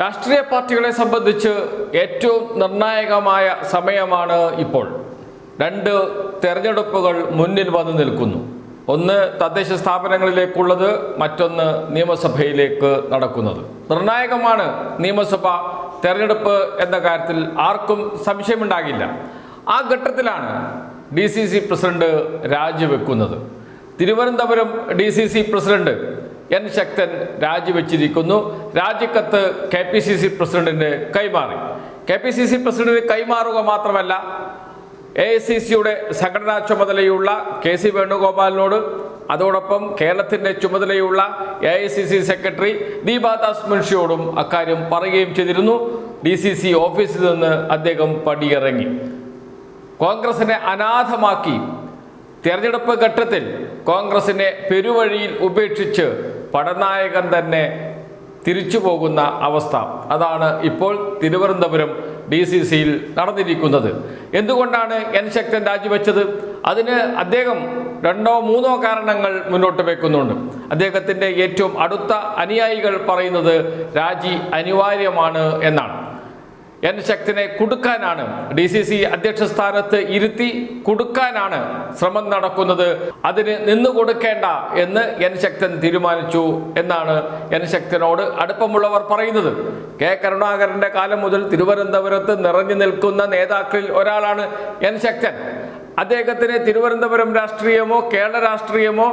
രാഷ്ട്രീയ പാർട്ടികളെ സംബന്ധിച്ച് ഏറ്റവും നിർണായകമായ സമയമാണ് ഇപ്പോൾ. രണ്ട് തെരഞ്ഞെടുപ്പുകൾ മുന്നിൽ വന്നു നിൽക്കുന്നു. ഒന്ന് തദ്ദേശ സ്ഥാപനങ്ങളിലേക്കുള്ളത് മറ്റൊന്ന് നിയമസഭയിലേക്ക് നടക്കുന്നത്. നിർണായകമാണ് നിയമസഭ തെരഞ്ഞെടുപ്പ് എന്ന കാര്യത്തിൽ ആർക്കും സംശയമുണ്ടാകില്ല. ആ ഘട്ടത്തിലാണ് D C C president രാജിവെക്കുന്നത്. Thiruvananthapuram D C C president N Sakthan രാജിവെച്ചിരിക്കുന്നു. രാജിക്കത്ത് കെ പി സി സി പ്രസിഡന്റിന് കൈമാറി. കെ പി സി സി പ്രസിഡന്റിന് കൈമാറുക മാത്രമല്ല എ ഐ സി സിയുടെ സംഘടനാ ചുമതലയുള്ള കെ സി വേണുഗോപാലിനോട് അതോടൊപ്പം കേരളത്തിന്റെ ചുമതലയുള്ള A I C C secretary Deepa Das മുൻഷിയോടും അക്കാര്യം പറയുകയും ചെയ്തിരുന്നു. ഡി സി സി ഓഫീസിൽ നിന്ന് അദ്ദേഹം പടിയിറങ്ങി. കോൺഗ്രസിനെ അനാഥമാക്കി. തെരഞ്ഞെടുപ്പ് ഘട്ടത്തിൽ കോൺഗ്രസിനെ പെരുവഴിയിൽ ഉപേക്ഷിച്ച് പടനായകൻ തന്നെ തിരിച്ചു പോകുന്ന അവസ്ഥ. അതാണ് ഇപ്പോൾ തിരുവനന്തപുരം ഡി സി സിയിൽ നടന്നിരിക്കുന്നത്. എന്തുകൊണ്ടാണ് എൻ ശക്തൻ രാജിവെച്ചത്? അതിന് അദ്ദേഹം രണ്ടോ മൂന്നോ കാരണങ്ങൾ മുന്നോട്ട് വെക്കുന്നുണ്ട്. അദ്ദേഹത്തിന്റെ ഏറ്റവും അടുത്ത അനുയായികൾ പറയുന്നത് രാജി അനിവാര്യമാണ് എന്നാണ്. എൻ ശക്തിനെ കുടുക്കാനാണ് ഡി സി സി അധ്യക്ഷ സ്ഥാനത്ത് ഇരുത്തി കുടുക്കാനാണ് ശ്രമം നടക്കുന്നത്. അതിന് നിന്നു കൊടുക്കേണ്ട എന്ന് എൻ ശക്തൻ തീരുമാനിച്ചു എന്നാണ് എൻ ശക്തനോട് അടുപ്പമുള്ളവർ പറയുന്നത്. കെ കരുണാകരന്റെ കാലം മുതൽ തിരുവനന്തപുരത്ത് നിറഞ്ഞു നിൽക്കുന്ന നേതാക്കളിൽ ഒരാളാണ് എൻ ശക്തൻ. അദ്ദേഹത്തിന് തിരുവനന്തപുരം രാഷ്ട്രീയമോ കേരള രാഷ്ട്രീയമോ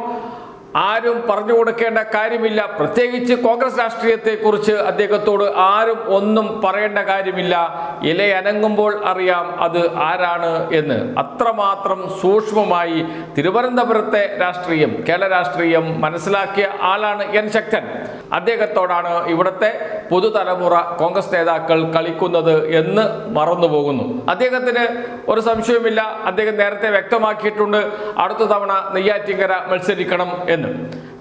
ആരും പറഞ്ഞു കൊടുക്കേണ്ട കാര്യമില്ല. പ്രത്യേകിച്ച് കോൺഗ്രസ് രാഷ്ട്രീയത്തെക്കുറിച്ച് അദ്ദേഹത്തോട് ആരും ഒന്നും പറയേണ്ട കാര്യമില്ല. ഇല അനങ്ങുമ്പോൾ അറിയാം അത് ആരാണ് എന്ന്. അത്രമാത്രം സൂക്ഷ്മമായി തിരുവനന്തപുരത്തെ രാഷ്ട്രീയം കേരള രാഷ്ട്രീയം മനസ്സിലാക്കിയ ആളാണ് എൻ ശക്തൻ. അദ്ദേഹത്തോടാണ് ഇവിടുത്തെ പുതുതലമുറ കോൺഗ്രസ് നേതാക്കൾ കളിക്കുന്നത് എന്ന് മറന്നുപോകുന്നു. അദ്ദേഹത്തിന് ഒരു സംശയവുമില്ല. അദ്ദേഹം നേരത്തെ വ്യക്തമാക്കിയിട്ടുണ്ട്. അടുത്ത തവണ നെയ്യാറ്റിങ്കര മത്സരിക്കണം എന്ന്.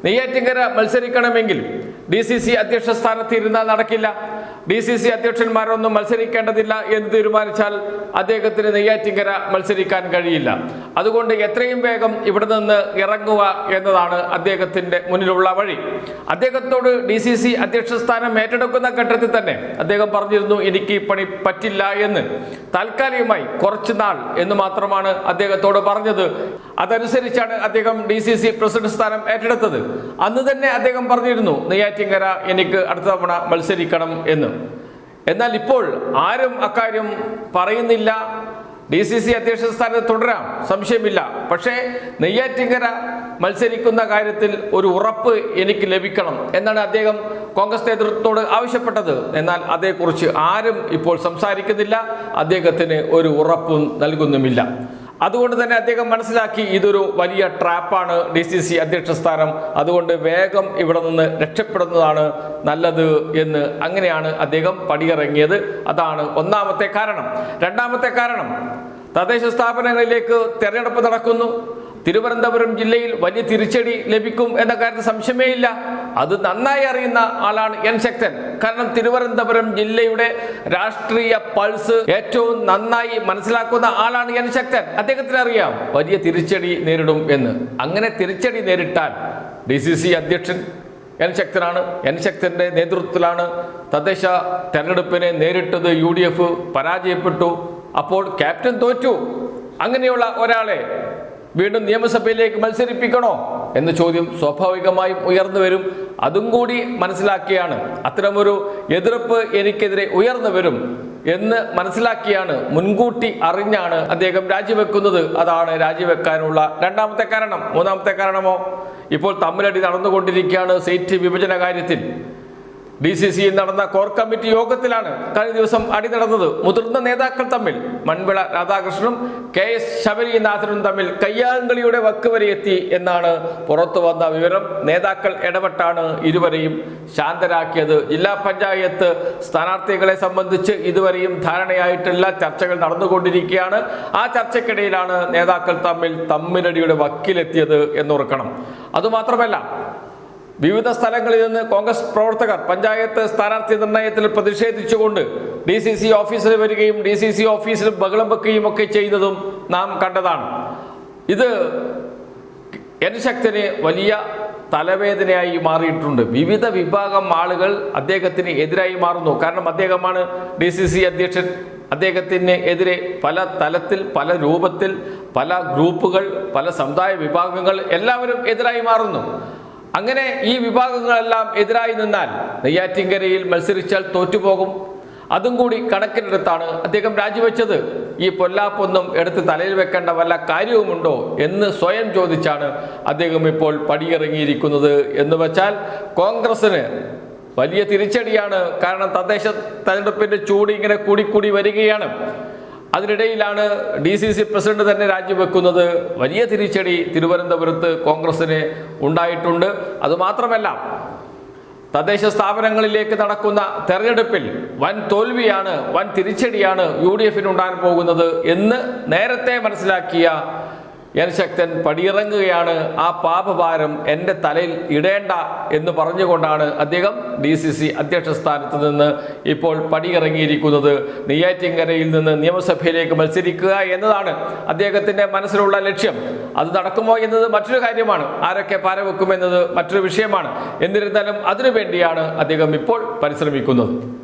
നെയ്യാറ്റിങ്കര മത്സരിക്കണമെങ്കിൽ ഡി സി സി അധ്യക്ഷ സ്ഥാനത്ത് ഇരുന്നാൽ നടക്കില്ല. ഡി സി സി അധ്യക്ഷന്മാരൊന്നും മത്സരിക്കേണ്ടതില്ല എന്ന് തീരുമാനിച്ചാൽ അദ്ദേഹത്തിന് നെയ്യാറ്റിങ്കര മത്സരിക്കാൻ കഴിയില്ല. അതുകൊണ്ട് എത്രയും വേഗം ഇവിടെ നിന്ന് ഇറങ്ങുക എന്നതാണ് അദ്ദേഹത്തിന്റെ മുന്നിലുള്ള വഴി. അദ്ദേഹത്തോട് ഡി സി സി അധ്യക്ഷ സ്ഥാനം ഏറ്റെടുക്കുന്ന ഘട്ടത്തിൽ തന്നെ അദ്ദേഹം പറഞ്ഞിരുന്നു എനിക്ക് ഈ പണി പറ്റില്ല എന്ന്. താൽക്കാലികമായി കുറച്ചു നാൾ എന്ന് മാത്രമാണ് അദ്ദേഹത്തോട് പറഞ്ഞത്. അതനുസരിച്ചാണ് അദ്ദേഹം ഡി സി സി പ്രസിഡന്റ് സ്ഥാനം ഏറ്റെടുത്തത്. അന്ന് തന്നെ അദ്ദേഹം പറഞ്ഞിരുന്നു നെയ്യാറ്റിങ്കര എനിക്ക് അടുത്ത തവണ മത്സരിക്കണം എന്ന്. എന്നാൽ ഇപ്പോൾ ആരും അക്കാര്യം പറയുന്നില്ല. ഡി സി സി അധ്യക്ഷ സ്ഥാനത്ത് തുടരാം. സംശയമില്ല. പക്ഷേ നെയ്യാറ്റിങ്കര മത്സരിക്കുന്ന കാര്യത്തിൽ ഒരു ഉറപ്പ് എനിക്ക് ലഭിക്കണം എന്നാണ് അദ്ദേഹം കോൺഗ്രസ് നേതൃത്വത്തോട് ആവശ്യപ്പെട്ടത്. എന്നാൽ അതേക്കുറിച്ച് ആരും ഇപ്പോൾ സംസാരിക്കുന്നില്ല. അദ്ദേഹത്തിന് ഒരു ഉറപ്പും നൽകുന്നുമില്ല. അതുകൊണ്ട് തന്നെ അദ്ദേഹം മനസ്സിലാക്കി ഇതൊരു വലിയ ട്രാപ്പാണ് ഡി സി സി അധ്യക്ഷ സ്ഥാനം. അതുകൊണ്ട് വേഗം ഇവിടെ നിന്ന് രക്ഷപ്പെടുന്നതാണ് നല്ലത് എന്ന് അങ്ങനെയാണ് അദ്ദേഹം പടിയിറങ്ങിയത്. അതാണ് ഒന്നാമത്തെ കാരണം. രണ്ടാമത്തെ കാരണം തദ്ദേശ സ്ഥാപനങ്ങളിലേക്ക് തെരഞ്ഞെടുപ്പ് നടക്കുന്നു. തിരുവനന്തപുരം ജില്ലയിൽ വലിയ തിരിച്ചടി ലഭിക്കും എന്ന കാര്യത്തിൽ സംശയമേ ഇല്ല. അത് നന്നായി അറിയുന്ന ആളാണ് എൻ ശക്തൻ. കാരണം തിരുവനന്തപുരം ജില്ലയുടെ രാഷ്ട്രീയ പൾസ് ഏറ്റവും നന്നായി മനസ്സിലാക്കുന്ന ആളാണ് എൻ ശക്തൻ. അദ്ദേഹത്തിന് അറിയാം വലിയ തിരിച്ചടി നേരിടും എന്ന്. അങ്ങനെ തിരിച്ചടി നേരിട്ടാൽ ഡി സി സി അധ്യക്ഷൻ എൻ ശക്തനാണ്. എൻ ശക്തന്റെ നേതൃത്വത്തിലാണ് തദ്ദേശ തെരഞ്ഞെടുപ്പിനെ നേരിട്ടത് യു ഡി എഫ് പരാജയപ്പെട്ടു. അപ്പോൾ ക്യാപ്റ്റൻ തോറ്റു. അങ്ങനെയുള്ള ഒരാളെ വീണ്ടും നിയമസഭയിലേക്ക് മത്സരിപ്പിക്കണോ? എന്ന ചോദ്യം സ്വാഭാവികമായും ഉയർന്നു വരും. അതും കൂടി മനസ്സിലാക്കിയാണ് അത്തരമൊരു എതിർപ്പ് എനിക്കെതിരെ ഉയർന്നു വരും എന്ന് മനസ്സിലാക്കിയാണ് മുൻകൂട്ടി അറിഞ്ഞാണ് അദ്ദേഹം രാജിവെക്കുന്നത്. അതാണ് രാജിവെക്കാനുള്ള രണ്ടാമത്തെ കാരണം. മൂന്നാമത്തെ കാരണമോ? ഇപ്പോൾ തമ്മിലടി നടന്നുകൊണ്ടിരിക്കുകയാണ് സീറ്റ് വിഭജന കാര്യത്തിൽ. ഡി സി സിയിൽ നടന്ന കോർ കമ്മിറ്റി യോഗത്തിലാണ് കഴിഞ്ഞ ദിവസം അടി നടന്നത്. മുതിർന്ന നേതാക്കൾ തമ്മിൽ മൺവിള രാധാകൃഷ്ണനും കെ എസ് ശബരിനാഥനും തമ്മിൽ കയ്യാങ്കളിയുടെ വക്ക് വരെ എത്തി എന്നാണ് പുറത്തു വന്ന വിവരം. നേതാക്കൾ ഇടപെട്ടാണ് ഇരുവരെയും ശാന്തരാക്കിയത്. ജില്ലാ പഞ്ചായത്ത് സ്ഥാനാർത്ഥികളെ സംബന്ധിച്ച് ഇതുവരെയും ധാരണയായിട്ടില്ല ചർച്ചകൾ നടന്നുകൊണ്ടിരിക്കുകയാണ്. ആ ചർച്ചയ്ക്കിടയിലാണ് നേതാക്കൾ തമ്മിൽ തമ്മിലടിയുടെ വക്കിലെത്തിയത് എന്നോർക്കണം അതുമാത്രമല്ല വിവിധ സ്ഥലങ്ങളിൽ നിന്ന് കോൺഗ്രസ് പ്രവർത്തകർ പഞ്ചായത്ത് സ്ഥാനാർത്ഥി നിർണയത്തിൽ പ്രതിഷേധിച്ചുകൊണ്ട് ഡി സി സി ഓഫീസിൽ വരികയും ഡി സി സി ഓഫീസിൽ ബഹളം വെക്കുകയും ഒക്കെ ചെയ്യുന്നതും നാം കണ്ടതാണ്. ഇത് എൻ ശക്തിന് വലിയ തലവേദനയായി മാറിയിട്ടുണ്ട്. വിവിധ വിഭാഗം ആളുകൾ അദ്ദേഹത്തിന് എതിരായി മാറുന്നു. കാരണം അദ്ദേഹമാണ് ഡി സി സി അധ്യക്ഷൻ. അദ്ദേഹത്തിന് എതിരെ പല തലത്തിൽ പല രൂപത്തിൽ പല ഗ്രൂപ്പുകൾ പല സമുദായ വിഭാഗങ്ങൾ എല്ലാവരും എതിരായി മാറുന്നു. അങ്ങനെ ഈ വിഭാഗങ്ങളെല്ലാം എതിരായി നിന്നാൽ നെയ്യാറ്റിൻകരയിൽ മത്സരിച്ചാൽ തോറ്റുപോകും. അതും കൂടി കണക്കിലെടുത്താണ് അദ്ദേഹം രാജിവെച്ചത്. ഈ പൊല്ലാപ്പൊന്നും എടുത്ത് തലയിൽ വെക്കേണ്ട വല്ല കാര്യവുമുണ്ടോ എന്ന് സ്വയം ചോദിച്ചാണ് അദ്ദേഹം ഇപ്പോൾ പടിയിറങ്ങിയിരിക്കുന്നത്. എന്ന് വെച്ചാൽ കോൺഗ്രസിന് വലിയ തിരിച്ചടിയാണ്. കാരണം തദ്ദേശ തെരഞ്ഞെടുപ്പിന്റെ ചൂട് ഇങ്ങനെ കൂടിക്കൂടി വരികയാണ്. അതിനിടയിലാണ് ഡി സി സി പ്രസിഡന്റ് തന്നെ രാജിവെക്കുന്നത്. വലിയ തിരിച്ചടി തിരുവനന്തപുരത്ത് കോൺഗ്രസിന് ഉണ്ടായിട്ടുണ്ട്. അതുമാത്രമല്ല തദ്ദേശ സ്ഥാപനങ്ങളിലേക്ക് നടക്കുന്ന തെരഞ്ഞെടുപ്പിൽ വൻ തോൽവിയാണ് വൻ തിരിച്ചടിയാണ് യു ഡി എഫിന് ഉണ്ടാകാൻ പോകുന്നത് എന്ന് നേരത്തെ മനസ്സിലാക്കിയ എൻ ശക്തൻ പടിയിറങ്ങുകയാണ് ആ പാപഭാരം എന്റെ തലയിൽ ഇടേണ്ട എന്ന് പറഞ്ഞുകൊണ്ടാണ് അദ്ദേഹം ഡി സി സി അധ്യക്ഷ സ്ഥാനത്ത് നിന്ന് ഇപ്പോൾ പടിയിറങ്ങിയിരിക്കുന്നത്. നെയ്യാറ്റിൻകരയിൽ നിന്ന് നിയമസഭയിലേക്ക് മത്സരിക്കുക എന്നതാണ് അദ്ദേഹത്തിന്റെ മനസ്സിലുള്ള ലക്ഷ്യം. അത് നടക്കുമോ എന്നത് മറ്റൊരു കാര്യമാണ്. ആരൊക്കെ പാരവെക്കുമെന്നത് മറ്റൊരു വിഷയമാണ്. എന്നിരുന്നാലും അതിനുവേണ്ടിയാണ് അദ്ദേഹം ഇപ്പോൾ പരിശ്രമിക്കുന്നത്.